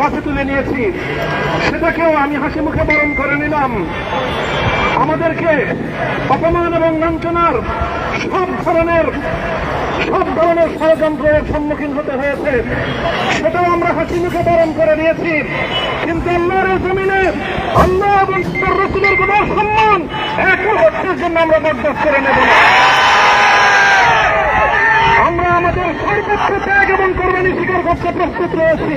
কাছে তুলে নিয়েছি। সেটাকেও আমি হাসি মুখে বরণ করে নিলাম। আমাদেরকে অপমান এবং লাঞ্ছনার সব ধরনের সব ধরনের ষড়যন্ত্রের সম্মুখীন হতে হয়েছে। সেটাও আমরা হাসি মুখে বরণ করে নিয়েছি। কিন্তু আল্লাহর জমিনে আল্লাহ এবং রসুলের কোন সম্মান এক মুহূর্তের জন্য আমরা বরদাস্ত করে নেব আমরা আমাদের সর্বোচ্চ ত্যাগ এবং কোরবানি স্বীকার করতে প্রস্তুত রয়েছি।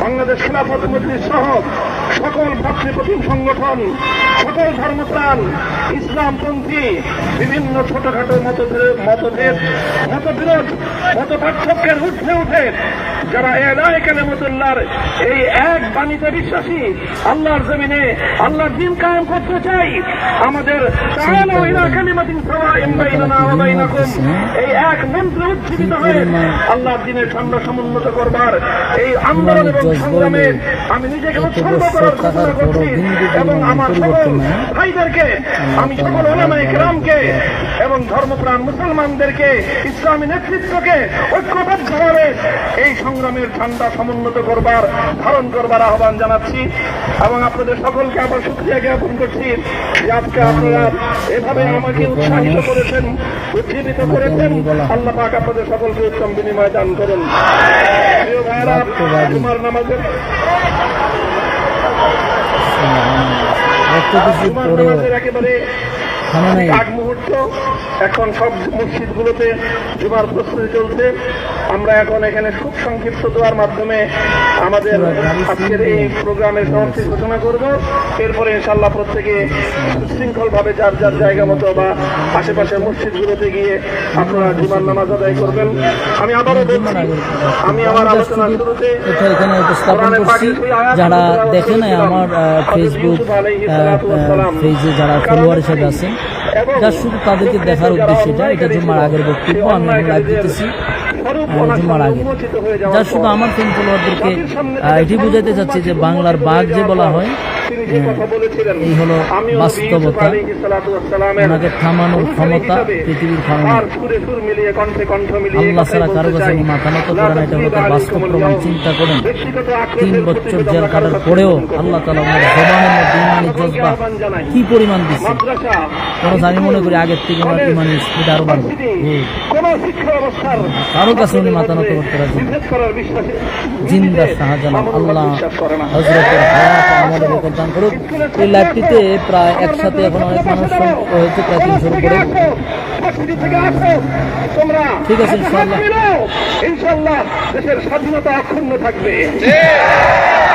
বাংলাদেশ খেলাফত মন্ত্রী সহ সকল ভাতৃপ্রতিম সংগঠন, সকল ধর্মপ্রাণ, ইসলামপন্থী, বিভিন্ন ছোটখাটো মতভেদ মতভেদ, মতবিরোধ মত পার্থক্যের ঊর্ধ্বে উঠে যারা এলায় কালেমতুল্লাহর এই এক বাণীতে বিশ্বাসী, আল্লাহর জমিনে আল্লাহর দিন কায়েম করতে চাই, আমাদের এই এক মন্ত্রে উজ্জীবিত হয়ে আল্লাহর দিনের সামনে সমুন্নত করবার এই আন্দোলন এবং সংগ্রামে আমি নিজেকে উৎসর্গ করার ঘোষণা করছি এবং আমার সকল ভাইদেরকে আমি সকল ওলামাই গ্রামকে এবং ধর্মপ্রাণ মুসলমানদেরকে ইসলামী নেতৃত্বকে ঐক্যবদ্ধভাবে এই সংগ্রামের ঠান্ডা সমুন্নত করবার ধারণ করবার আহ্বান জানাচ্ছি এবং আপনাদের সকলকে আবার সুক্রিয়া জ্ঞাপন করছি যে আজকে আপনারা এভাবে আমাকে উৎসাহিত করেছেন উজ্জীবিত করেছেন আল্লাহ পাক আপনাদের সকলকে উত্তম বিনিময় দান করুন। প্রিয় তোমার নামাজের এত কিছু তোমার আগ মুহূর্ত এখন সব মসজিদগুলোতে জুমার প্রস্তুতি চলছে। আমরা এখন এখানে খুব সংক্ষিপ্ত দেওয়ার মাধ্যমে আমাদের আজকের এই প্রোগ্রামের সমাপ্তি ঘোষণা করব। এরপরে ইনশাল্লাহ প্রত্যেকে শৃঙ্খল ভাবে যার যার জায়গা মতো বা আশেপাশে মসজিদগুলোতে গিয়ে আপনারা জুমার নামাজ আদায় করবেন। আমি আবারও বলছি আমি আমার আলোচনা শুরুতে এখানে উপস্থাপন করছি। যারা দেখে নাই আমার ফেসবুক পেজে যারা ফলোয়ার হিসেবে আছেন যা শুধু তাদেরকে দেখার উদ্দেশ্যে এটা এটা জুম্মার আগের বক্তব্য, আমি লাইভ দিতেছি। আগে। যা শুধু আমার ফিল্ম ফলোয়ারদেরকে এটি বোঝাতে চাচ্ছি যে বাংলার বাঘ যে বলা হয় তিনি যে কথা বলেছিলেন এই বাস্তবতা। ওনাকে থামানোর ক্ষমতা পৃথিবীর কারণে। সুরে সুর মিলিয়ে কণ্ঠে কণ্ঠ মিলিয়ে আল্লাহ ছাড়া কারও কাছে মাথা নত করে না এটা হলো বাস্তব প্রমাণ। চিন্তা করেন। তিন বছর জেল কাটার পরেও গ্রহণ করব না। আল্লাহ তালা ওনার জবানের মধ্যে ইমানি জজবা কি পরিমাণ দিচ্ছে আমি মনে করি আগের থেকে ওনার ইমানি স্পিড আরও বাড়বে। কারও কাছে উনি মাথা নত করতে রাজি জিন্দা শাহজালাল আল্লাহ বিশ্বাস হজরতের হায়াত আমাদের রেকর্ড দান করুক। এই লাইভটিতে প্রায় একসাথে এখন অনেক মানুষ হয়েছে প্রায় তিনশোর উপরে। ঠিক আছে, ইনশাআল্লাহ। ইনশাল্লাহ দেশের স্বাধীনতা অক্ষুণ্ণ থাকবে।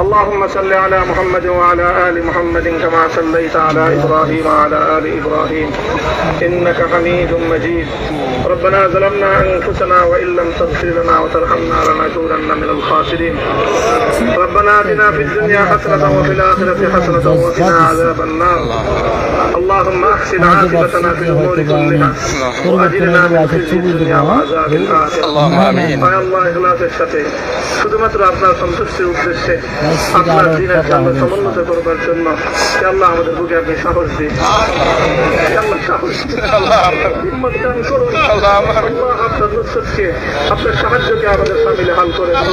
اللهم صل على محمد وعلى آل محمد كما صليت على إبراهيم وعلى آل إبراهيم. إنك حميد مجيد. ربنا ظلمنا أنفسنا وإن لم تغفر لنا وترحمنا لنكونن من الخاسرين. ربنا آتنا في الدنيا حسنة وفي الآخرة حسنة وقنا عذاب النار. اللهم أحسن আমাকে عاقبتنا في الأمور ব্যবসা كلها وأجرنا من পরিবর্তনের خزي الدنيا وعذاب الآخرة আয় আল্লাহ ইখলাসের সাথে শুধুমাত্র আপনার সন্তুষ্টির উদ্দেশ্যে আপনার দিনের জন্য সমুন্নত করবার জন্য হে আল্লাহ আমাদের বুকে আপনি সাহস দিন হে আল্লাহ সাহস দিন। হিম্মত দান করুন আল্লাহ আপনার নুসরতকে আপনার সাহায্যকে আমাদের সামিলে হাল করে দিন।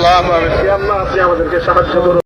হে আল্লাহ আপনি আমাদেরকে সাহায্য করুন